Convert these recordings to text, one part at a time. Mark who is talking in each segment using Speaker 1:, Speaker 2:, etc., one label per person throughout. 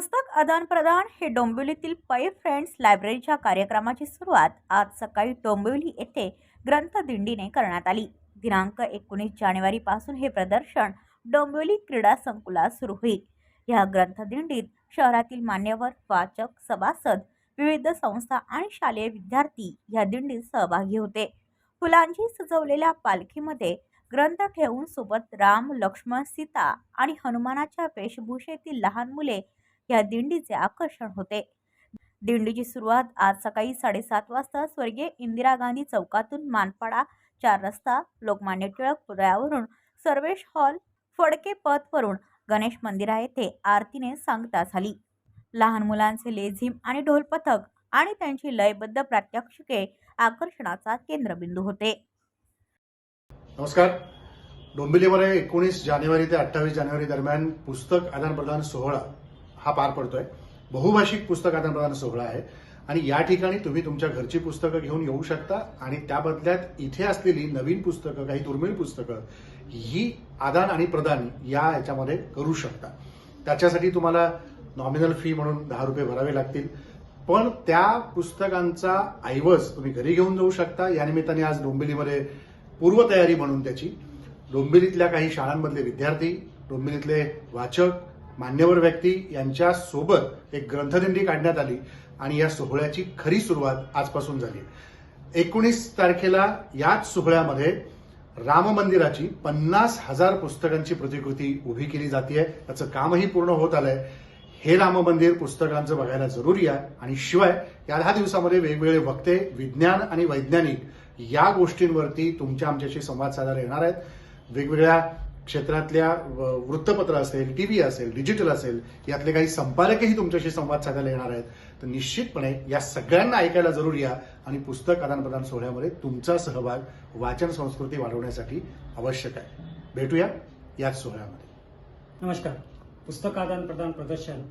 Speaker 1: पुस्तक आदानप्रदान हे डोंबिवलीतील पै फ्रेंड्स लायब्ररीच्या कार्यक्रमाची सुरुवात आज सकाळी डोंबिवली येथे ग्रंथदिंडीने करण्यात आली. दिनांक एकोणीस जानेवारीपासून हे प्रदर्शन डोंबिवली क्रीडा संकुलात सुरू होईल. या ग्रंथदिंडीत शहरातील मान्यवर वाचक सभासद विविध संस्था आणि शालेय विद्यार्थी या दिंडीत सहभागी होते. फुलांची सजवलेल्या पालखीमध्ये ग्रंथ ठेवून सोबत राम लक्ष्मण सीता आणि हनुमानाच्या वेशभूषेतील लहान मुले या दिंडीचे आकर्षण होते. दिंडीची सुरुवात आज सकाळी साडेसात वाजता स्वर्गीय इंदिरा गांधी चौकातून मानपाडा चार रस्ता लोकमान्य टिळक पुतळ्यावरून सर्वेश हॉल फडके पथवरून गणेश मंदिरा येथे आरतीने सांगता झाली. लहान मुलांचे लेझिम आणि ढोल पथक आणि त्यांची लयबद्ध प्रात्यक्षिके आकर्षणाचा केंद्रबिंदू होते.
Speaker 2: नमस्कार. डोंबिवलीमध्ये एकोणीस जानेवारी ते अठ्ठावीस जानेवारी दरम्यान पुस्तक आदानप्रदान सोहळा हा पार पडतोय. बहुभाषिक पुस्तक आदानप्रदान सोहळा आहे. आणि या ठिकाणी तुम्ही तुमच्या घरची पुस्तकं घेऊन येऊ शकता. आणि त्या बदल्यात इथे असलेली नवीन पुस्तकं काही दुर्मिळ पुस्तकं ही आदान आणि प्रदान या याच्यामध्ये करू शकता. त्याच्यासाठी तुम्हाला नॉमिनल फी म्हणून दहा रुपये भरावे लागतील. पण त्या पुस्तकांचा ऐवज तुम्ही घरी घेऊन जाऊ शकता. या निमित्ताने आज डोंबिवलीमध्ये पूर्वतयारी म्हणून त्याची. डोंबिवलीतल्या काही शाळांमधले विद्यार्थी डोंबिवलीतले वाचक मान्यवर व्यक्ती यांच्या सोबत एक ग्रंथदिंडी काढण्यात आली आणि या सोहळ्याची खरी सुरुवात आजपासून झाली. एकोणीस तारखेला याच सोहळ्यामध्ये राम मंदिराची पन्नास हजार पुस्तकांची प्रतिकृती उभी केली जाते त्याचं कामही पूर्ण होत आलंय. हे राम मंदिर पुस्तकांचं बघायला जरुरी आहे आणि शिवाय या दहा दिवसामध्ये वेगवेगळे वक्ते विज्ञान आणि वैज्ञानिक या गोष्टींवरती तुमच्या आमच्याशी संवाद साधायला येणार आहेत. वेगवेगळ्या क्षेत्रातल्या व- वृत्तपत्र असेल टी व्ही असेल डिजिटल असेल यातले काही संपादकही तुमच्याशी संवाद साधायला येणार आहेत. तर निश्चितपणे या सगळ्यांना ऐकायला जरूर या आणि पुस्तक आदानप्रदान सोहळ्यामध्ये तुमचा सहभाग वाचन संस्कृती वाढवण्यासाठी आवश्यक आहे भेटूया याच सोहळ्यामध्ये.
Speaker 3: नमस्कार. पुस्तक आदान प्रदान प्रदर्शन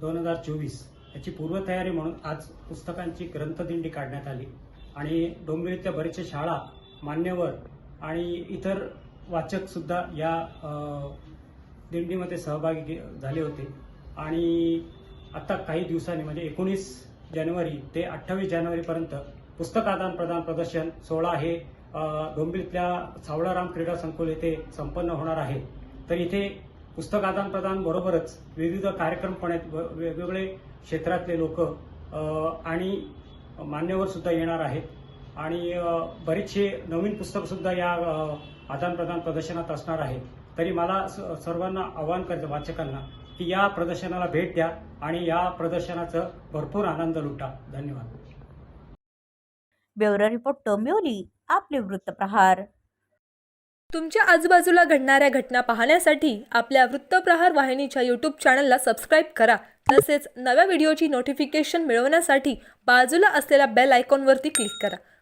Speaker 3: दोन हजार चोवीस याची पूर्वतयारी म्हणून आज पुस्तकांची ग्रंथदिंडी काढण्यात आली. आणि डोंबिवलीतल्या बरेचशा शाळा मान्यवर आणि इतर वाचक सुद्धा या दिंडीमध्ये सहभागी गे- झाले होते. आणि आता काही दिवसांनी म्हणजे एकोणीस जानेवारी ते अठ्ठावीस जानेवारीपर्यंत पुस्तक आदान प्रदान प्रदर्शन सोहळा हे अ, डोंबिवलीतल्या सावळाराम क्रीडा संकुल येथे संपन्न होणार आहे. तर इथे पुस्तक आदान प्रदान बरोबरच विविध कार्यक्रम पण आहेत व- वेगवेगळे क्षेत्रातले लोक आणि मान्यवर सुद्धा येणार आहेत. आणि बरेचसे नवीन पुस्तक सुद्धा या आदान प्रदान प्रदर्शनात असणार आहे तरी मला सर्वांना आवाहन करायचं वाचकांना की या प्रदर्शनाला भेट द्या आणि या प्रदर्शनाचं भरपूर आनंद लुटा. धन्यवाद.
Speaker 1: ब्युरो रिपोर्ट डोंबिवली आपले वृत्तप्रहार
Speaker 4: तुमच्या आजूबाजूला घडणाऱ्या घटना पाहण्यासाठी आपल्या वृत्तप्रहार वाहिनीच्या यूट्यूब चॅनलला सबस्क्राईब करा. तसेच नव्या व्हिडिओची नोटिफिकेशन मिळवण्यासाठी बाजूला असलेल्या बेल आयकॉनवरती क्लिक करा.